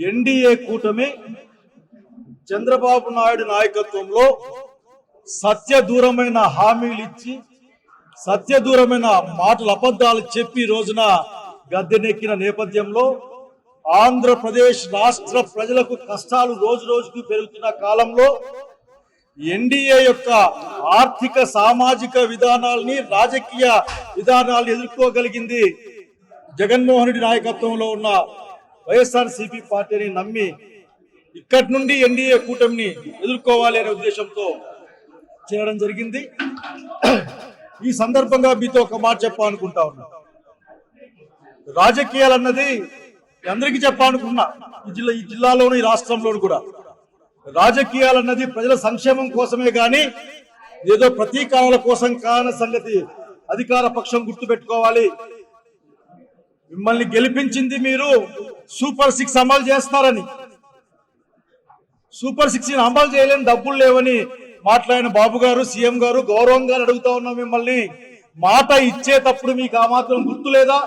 NDA కూటమి చంద్రబాబు నాయుడు నాయకత్వంలో సత్యదూరమైన హామీలు ఇచ్చి సత్యదూరమైన మాటలు అబద్ధాలు చెప్పి రోజున గద్దెనెక్కిన నేపథ్యంలో ఆంధ్రప్రదేశ్ రాష్ట్ర ప్రజలకు కష్టాలు రోజు రోజుకు పెరుగుతున్న కాలంలో ఎన్డీఏ యొక్క ఆర్థిక సామాజిక విధానాల్ని రాజకీయ విధానాలను ఎదుర్కోగలిగింది జగన్మోహన్ రెడ్డి నాయకత్వంలో ఉన్న వైఎస్ఆర్ సిపి పార్టీని నమ్మి ఇక్కడి నుండి ఎన్డీఏ కూటమిని ఎదుర్కోవాలి అనే ఉద్దేశంతో చేయడం జరిగింది. ఈ సందర్భంగా మీతో ఒక మాట చెప్పాలనుకుంటా ఉన్నా. రాజకీయాలు అన్నది అందరికీ చెప్పాలనుకున్నా ఈ జిల్లా ఈ జిల్లాలోను ఈ రాష్ట్రంలోను కూడా. రాజకీయాలు అన్నది ప్రజల సంక్షేమం కోసమే కానీ ఏదో ప్రతీకారాల కోసం కాని సంగతి అధికార పక్షం గుర్తుపెట్టుకోవాలి. మిమ్మల్ని గెలిపించింది మీరు సూపర్ సిక్స్ అమలు చేస్తారని సూపర్ సిక్స్ అమలు చేయలేని డబ్బులు లేవని మాట్లాడిన బాబు గారు సీఎం గారు గౌరవంగా అడుగుతా ఉన్నాం మిమ్మల్ని. మాట ఇచ్చేటప్పుడు మీకు ఆ మాత్రం గుర్తు లేదా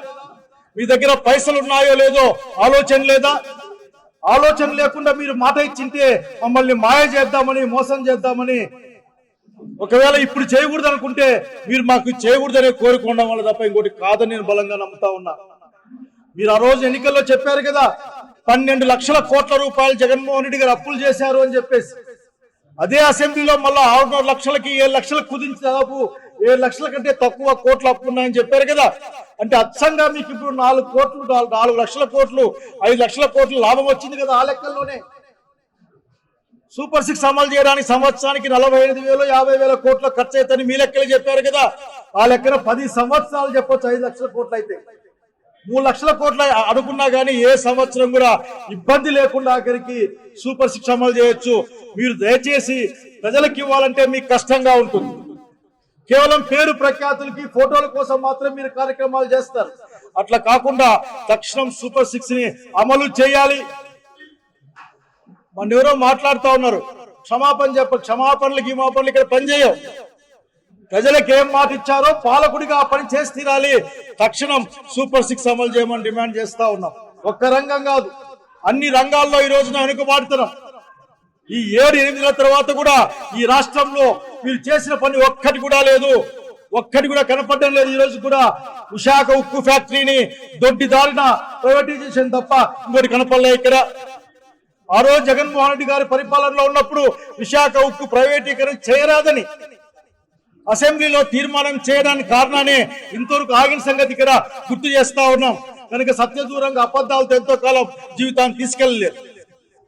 మీ దగ్గర పైసలు ఉన్నాయో లేదో ఆలోచన లేదా? ఆలోచన లేకుండా మీరు మాట ఇచ్చింటే మమ్మల్ని మాయ చేద్దామని మోసం చేద్దామని. ఒకవేళ ఇప్పుడు చేయకూడదు అనుకుంటే మీరు మాకు చేయకూడదనే కోరుకోవడం వల్ల తప్ప ఇంకోటి కాదని నేను బలంగా నమ్ముతా ఉన్నా. మీరు ఆ రోజు ఎన్నికల్లో చెప్పారు కదా పన్నెండు లక్షల కోట్ల రూపాయలు జగన్మోహన్ రెడ్డి గారు అప్పులు చేశారు అని చెప్పేసి. అదే అసెంబ్లీలో మళ్ళీ ఆరున్నర లక్షలకి ఏడు లక్షలకు కుదించి దాదాపు ఏడు లక్షల కంటే తక్కువ కోట్లు అప్పు ఉన్నాయని చెప్పారు కదా. అంటే అచ్చంగా మీకు ఇప్పుడు నాలుగు కోట్లు నాలుగు- నాలుగు లక్షల కోట్లు ఐదు లక్షల కోట్లు లాభం వచ్చింది కదా ఆ లెక్కల్లోనే. సూపర్ సిక్స్ అమలు చేయడానికి సంవత్సరానికి నలభై ఐదు వేలు యాభై వేల కోట్ల ఖర్చు అవుతాయని మీ లెక్కలు చెప్పారు కదా. ఆ లెక్కన పది సంవత్సరాలు చెప్పొచ్చు ఐదు లక్షల కోట్లు అయితే. మూడు లక్షల కోట్ల అనుకున్నా కానీ ఏ సంవత్సరం కూడా ఇబ్బంది లేకుండా ఆఖరికి సూపర్ శిక్ష అమలు చేయొచ్చు. మీరు దయచేసి ప్రజలకు ఇవ్వాలంటే మీకు కష్టంగా ఉంటుంది. కేవలం పేరు ప్రఖ్యాతులకి ఫోటోల కోసం మాత్రం మీరు కార్యక్రమాలు చేస్తారు. అట్లా కాకుండా తక్షణం సూపర్ సిక్స్ని అమలు చేయాలి. మన ఎవరో మాట్లాడుతూ ఉన్నారు. క్షమాపణ చెప్ప క్షమాపణలు గిమాపణలు ఇక్కడ పనిచేయవు. ప్రజలకు ఏం మాట ఇచ్చారో పాలకుడిగా ఆ పని చేసి తీరాలి. తక్షణం సూపర్ సిక్స్ అమలు చేయమని డిమాండ్ చేస్తా ఉన్నాం. ఒక్క రంగం కాదు అన్ని రంగాల్లో ఈ రోజున వెనుకబాడుతున్నాం ఈ ఏడు ఎనిమిదిల తర్వాత కూడా ఈ రాష్ట్రంలో మీరు చేసిన పని ఒక్కటి కూడా లేదు. ఒక్కటి కూడా కనపడడం లేదు. ఈ రోజు కూడా విశాఖ ఉక్కు ఫ్యాక్టరీని దొడ్డి దారిన ప్రైవేటైజేషన్ తప్ప ఇంకోటి కనపడలే ఇక్కడ. ఆ రోజు జగన్మోహన్ రెడ్డి గారి పరిపాలనలో ఉన్నప్పుడు విశాఖ ఉక్కు ప్రైవేటీకరణ చేయరాదని అసెంబ్లీలో తీర్మానం చేయడానికి కారణాన్ని ఇంతవరకు ఆగిన సంగతి ఇక్కడ గుర్తు చేస్తా ఉన్నాం. కనుక సత్యదూరంగా అబద్ధాలతో ఎంతో కాలం జీవితాన్ని తీసుకెళ్ళలేదు.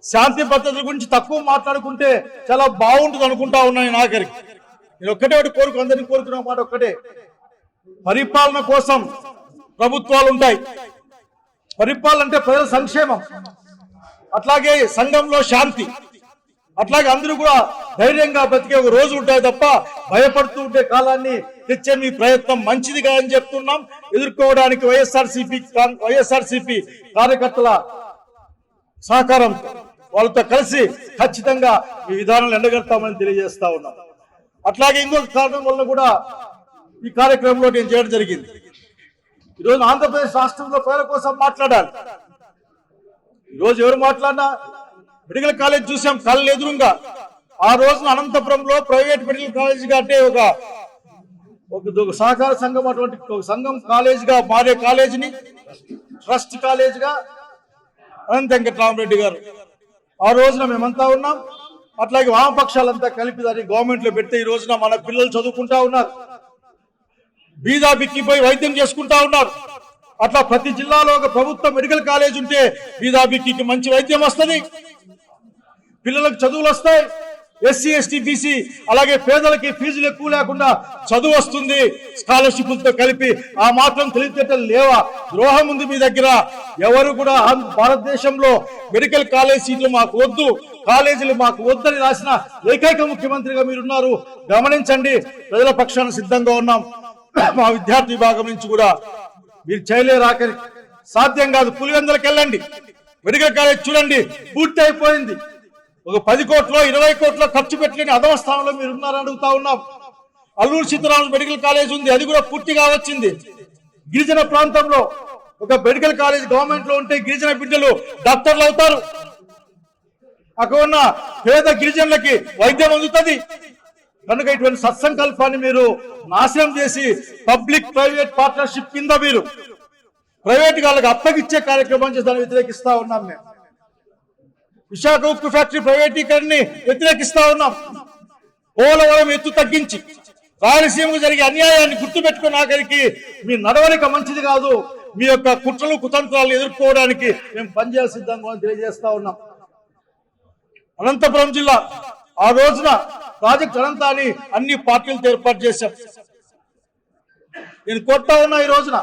శాంతి భద్రతల గురించి తక్కువ మాట్లాడుకుంటే చాలా బాగుంటుంది అనుకుంటా ఉన్నాను నాగరికి నేను ఒక్కటే ఒకటి కోరుకు అందరినీ కోరుకున్న మాట ఒక్కటే. పరిపాలన కోసం ప్రభుత్వాలు ఉంటాయి. పరిపాలన అంటే ప్రజల సంక్షేమం. అట్లాగే సంఘంలో శాంతి. అట్లాగే అందరూ కూడా ధైర్యంగా బతికే ఒక రోజు ఉంటాయి తప్ప భయపడుతూ ఉండే కాలాన్ని తెచ్చే మీ ప్రయత్నం మంచిదిగా అని చెప్తున్నాం. ఎదుర్కోవడానికి వైఎస్ఆర్సీపీ వైఎస్ఆర్సీపీ కార్యకర్తల సహకారం వాళ్ళతో కలిసి ఖచ్చితంగా ఈ విధానాలు ఎండగడతామని తెలియజేస్తా ఉన్నాం. అట్లాగే ఇంకొక కారణం వల్ల కూడా ఈ కార్యక్రమంలో నేను చేయడం జరిగింది. ఈరోజు ఆంధ్రప్రదేశ్ రాష్ట్రంలో ప్రజల కోసం మాట్లాడాలి. ఈరోజు ఎవరు మాట్లాడినా మెడికల్ కాలేజ్ చూసాం కళ్ళు ఎదురుగా. ఆ రోజున అనంతపురంలో ప్రైవేట్ మెడికల్ కాలేజ్గా అంటే ఒక ఒక సహకార సంఘం అటువంటి సంఘం కాలేజీగా మారే కాలేజీని ట్రస్ట్ కాలేజీగా అనంత వెంకటరామరెడ్డి గారు. ఆ రోజున మేమంతా ఉన్నాం. అట్లాగే వామపక్షాలంతా కలిపి దాన్ని గవర్నమెంట్లో పెడితే ఈ రోజున మన పిల్లలు చదువుకుంటా ఉన్నారు. బీదా బిక్కిపోయి వైద్యం చేసుకుంటా ఉన్నారు. అట్లా ప్రతి జిల్లాలో ఒక ప్రభుత్వ మెడికల్ కాలేజ్ ఉంటే బీదా బిక్కికి మంచి వైద్యం వస్తుంది. పిల్లలకు చదువులు వస్తాయి. ఎస్సీ ఎస్టీ బీసీ అలాగే పేదలకి ఫీజులు ఎక్కువ లేకుండా చదువు వస్తుంది. స్కాలర్షిప్లతో కలిపి ఆ మాత్రం తెలివితేటలు లేవా? ద్రోహం ఉంది మీ దగ్గర. ఎవరు కూడా భారతదేశంలో మెడికల్ కాలేజ్ సీట్లు మాకు వద్దు. కాలేజీలు మాకు వద్దని రాసిన ఏకైక ముఖ్యమంత్రిగా మీరున్నారు. గమనించండి ప్రజల పక్షాన సిద్ధంగా ఉన్నాం. మా విద్యార్థి విభాగం నుంచి కూడా మీరు చేయలేరాకని సాధ్యం కాదు. పులివెందులకు వెళ్ళండి మెడికల్ కాలేజ్ చూడండి. పూర్తి అయిపోయింది ఒక పది కోట్లో ఇరవై కోట్లో ఖర్చు పెట్టలేని అధమ స్థానంలో మీరు ఉన్నారని అడుగుతా ఉన్నాం. అల్లూరు సీతారామన్ మెడికల్ కాలేజ్ ఉంది అది కూడా పూర్తిగా వచ్చింది గిరిజన ప్రాంతంలో ఒక మెడికల్ కాలేజ్ గవర్నమెంట్లో ఉంటే గిరిజన బిడ్డలు డాక్టర్లు అవుతారు. అక్కడ ఉన్న పేద గిరిజనులకి వైద్యం అందుతుంది. కనుక ఇటువంటి సత్సంకల్పాన్ని మీరు నాశనం చేసి పబ్లిక్ ప్రైవేట్ పార్ట్నర్షిప్ కింద మీరు ప్రైవేట్ వాళ్ళకి అప్పగిచ్చే కార్యక్రమం చేసి దాన్ని వ్యతిరేకిస్తా ఉన్నాం మేము. విశాఖ ఉక్కు ఫ్యాక్టరీ ప్రైవేటీకరణని వ్యతిరేకిస్తా ఉన్నాం. పోలవరం ఎత్తు తగ్గించి రాయలసీమకు జరిగే అన్యాయాన్ని గుర్తుపెట్టుకున్న ఆఖరికి మీ నడవడిక మంచిది కాదు. మీ యొక్క కుట్రలు కుతంత్రాలు ఎదుర్కోవడానికి మేము పనిచేయాలి సిద్ధంగా అని తెలియజేస్తా ఉన్నాం. అనంతపురం జిల్లా ఆ రోజున ప్రాజెక్ట్ అనంతాన్ని అన్ని పార్టీలతో ఏర్పాటు చేశాం. నేను కొట్టా ఉన్నా ఈ రోజున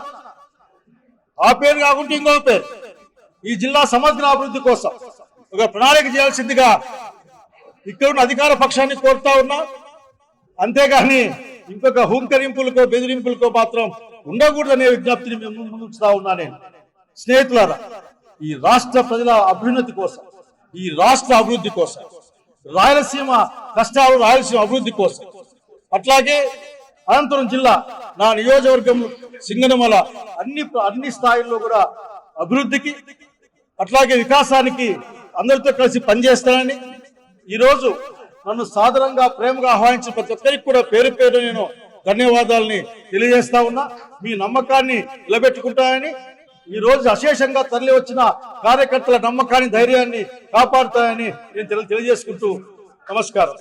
ఆ పేరు కాకుండా ఇంకో పేరు. ఈ జిల్లా సమగ్ర అభివృద్ధి కోసం ఒక ప్రణాళిక చేయాల్సిందిగా ఇక్కడ ఉన్న అధికార పక్షాన్ని కోరుతా ఉన్నా. అంతేగాని ఇంకొక హుంకరింపులకో బెదిరింపులకో మాత్రం ఉండకూడదనే విజ్ఞప్తిని మేము ముందు ఉన్నా నేను. స్నేహితులారా ఈ రాష్ట్ర ప్రజల అభ్యున్నతి కోసం ఈ రాష్ట్ర అభివృద్ధి కోసం రాయలసీమ కష్టాలు రాయలసీమ అభివృద్ధి కోసం అట్లాగే అనంతపురం జిల్లా నా నియోజకవర్గం సింగనమల అన్ని అన్ని స్థాయిల్లో కూడా అభివృద్ధికి అట్లాగే వికాసానికి అందరితో కలిసి పనిచేస్తానని ఈరోజు నన్ను సాధారణంగా ప్రేమగా ఆహ్వానించిన ప్రతి ఒక్కరికి కూడా పేరు పేరు నేను ధన్యవాదాలని తెలియజేస్తా ఉన్నా. మీ నమ్మకాన్ని నిలబెట్టుకుంటానని ఈ రోజు అశేషంగా తరలి వచ్చిన కార్యకర్తల నమ్మకాన్ని ధైర్యాన్ని కాపాడుతాయని నేను తెలి- తెలియజేసుకుంటూ నమస్కారం.